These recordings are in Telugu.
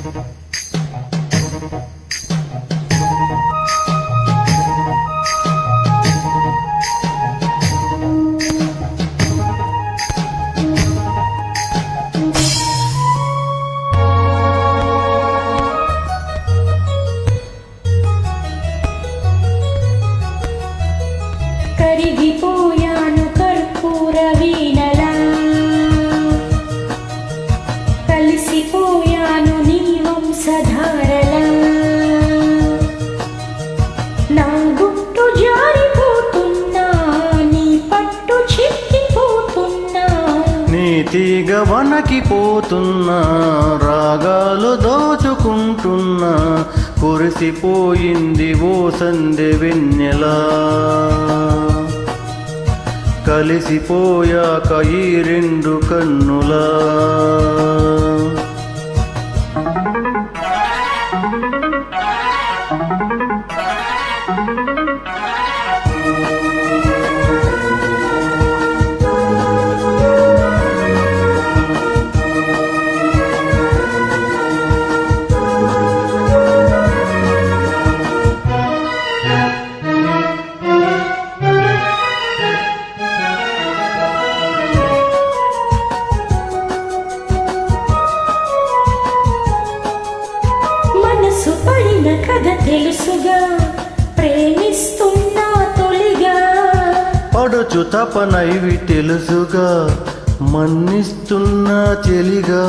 కరిగిపోయాను వణకిపోతున్నా రాగాలు దోచుకుంటున్నా కురిసిపోయింది ఓ సంధి వెన్నెలా. కలిసిపోయాక ఈ రెండు కన్నులా. కథ తెలుసుగా ప్రేమిస్తున్నా తొలిగా. పడుచు తపనైవి తెలుసుగా మన్నిస్తున్నా చెలిగా.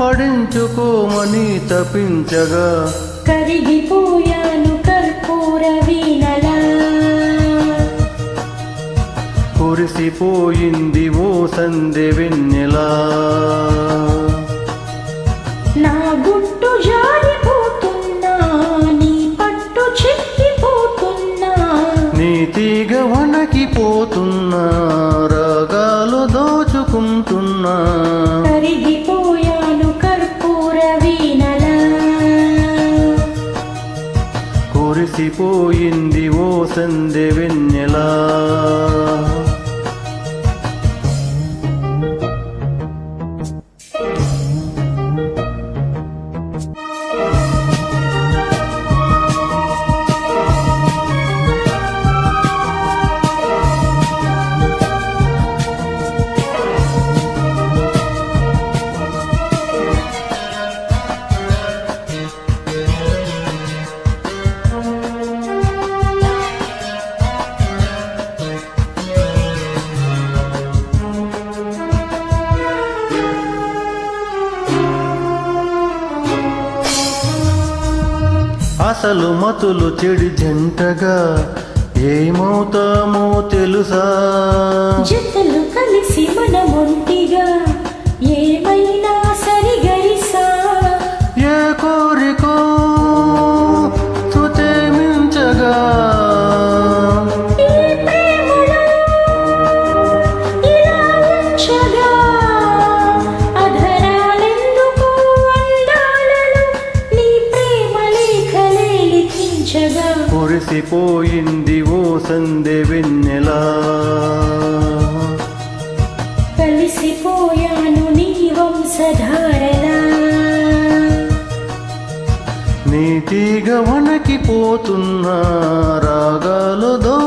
పడించుకోమని తపించగా కరిగిపోయాను కర్పూర వీణలా. కురిసిపోయింది ఓ సందె వెన్నెలా. నా గుట్టు జారిపోతున్నా నీ పట్టు చిక్కిపోతున్నా. నీ తీగ వణకిపోతున్నా. కురిసిపోయింది ఓ సందె వెన్నెలా? ఆశలు మతులు చెడి జంటగా ఏమవుతామో తెలుసా? జతలు లిఖించగా కురిసిపోయింది ఓ సందె వెన్నెలా. కలిసిపోయాను నీ వంశధారలా నీ తీగ వణకిపోతున్నా రాగాలు దోచుకుంటున్నా